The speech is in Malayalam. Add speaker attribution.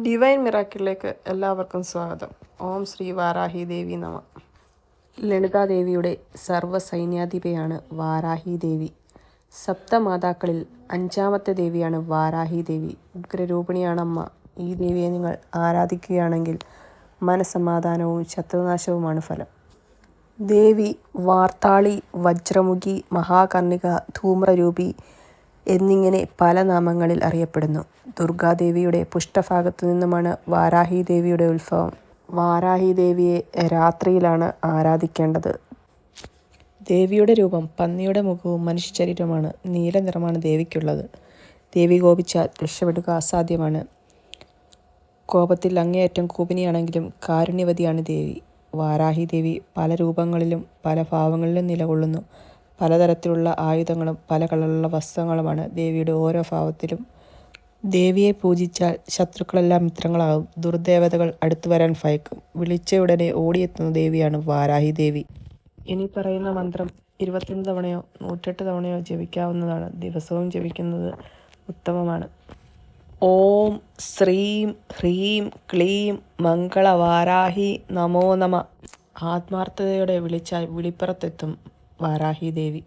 Speaker 1: ഡിവൈൻ മിറാക്കിളിലേക്ക് എല്ലാവർക്കും സ്വാഗതം. ഓം ശ്രീ വാരാഹി ദേവി നമ. ലളിതാദേവിയുടെ സർവസൈന്യാധിപയാണ് വാരാഹി ദേവി. സപ്തമാതാക്കളിൽ അഞ്ചാമത്തെ ദേവിയാണ് വാരാഹി ദേവി. ഉഗ്രരൂപിണിയാണമ്മ ഈ ദേവിയെ നിങ്ങൾ ആരാധിക്കുകയാണെങ്കിൽ മനസമാധാനവും ശത്രുനാശവുമാണ് ഫലം. ദേവി വാർത്താളി വജ്രമുഖി മഹാകർണിക ധൂമ്രരൂപി എന്നിങ്ങനെ പല നാമങ്ങളിൽ അറിയപ്പെടുന്നു. ദുർഗാദേവിയുടെ പുഷ്ടഭാഗത്തു നിന്നുമാണ് വാരാഹി ദേവിയുടെ ഉത്ഭവം വാരാഹി ദേവിയെ രാത്രിയിലാണ് ആരാധിക്കേണ്ടത്. ദേവിയുടെ രൂപം പന്നിയുടെ മുഖവും മനുഷ്യ ശരീരമാണ് നീല നിറമാണ് ദേവിക്കുള്ളത്. ദേവി കോപിച്ചാൽ രക്ഷപ്പെടുക അസാധ്യമാണ്. കോപത്തിൽ അങ്ങേയറ്റം കൂപിനിയാണെങ്കിലും കാരുണ്യവതിയാണ് ദേവി. വാരാഹി ദേവി പല രൂപങ്ങളിലും പല ഭാവങ്ങളിലും നിലകൊള്ളുന്നു. പലതരത്തിലുള്ള ആയുധങ്ങളും പല കളറിലുള്ള വസ്ത്രങ്ങളുമാണ് ദേവിയുടെ ഓരോ ഭാവത്തിലും. ദേവിയെ പൂജിച്ചാൽ ശത്രുക്കളെല്ലാം മിത്രങ്ങളാകും. ദുർദേവതകൾ അടുത്തു വരാൻ ഭയക്കും. വിളിച്ചയുടനെ ഓടിയെത്തുന്ന ദേവിയാണ് വാരാഹി ദേവി. ഇനി പറയുന്ന മന്ത്രം ഇരുപത്തൊന്ന് തവണയോ നൂറ്റെട്ട് തവണയോ ജപിക്കാവുന്നതാണ്. ദിവസവും ജപിക്കുന്നത് ഉത്തമമാണ്. ഓം ശ്രീം ഹ്രീം ക്ലീം മംഗളവാരാഹി നമോ നമ. ആത്മാർത്ഥതയോടെ വിളിച്ചാൽ വിളിപ്പുറത്തെത്തും. വാരാഹി ദേവി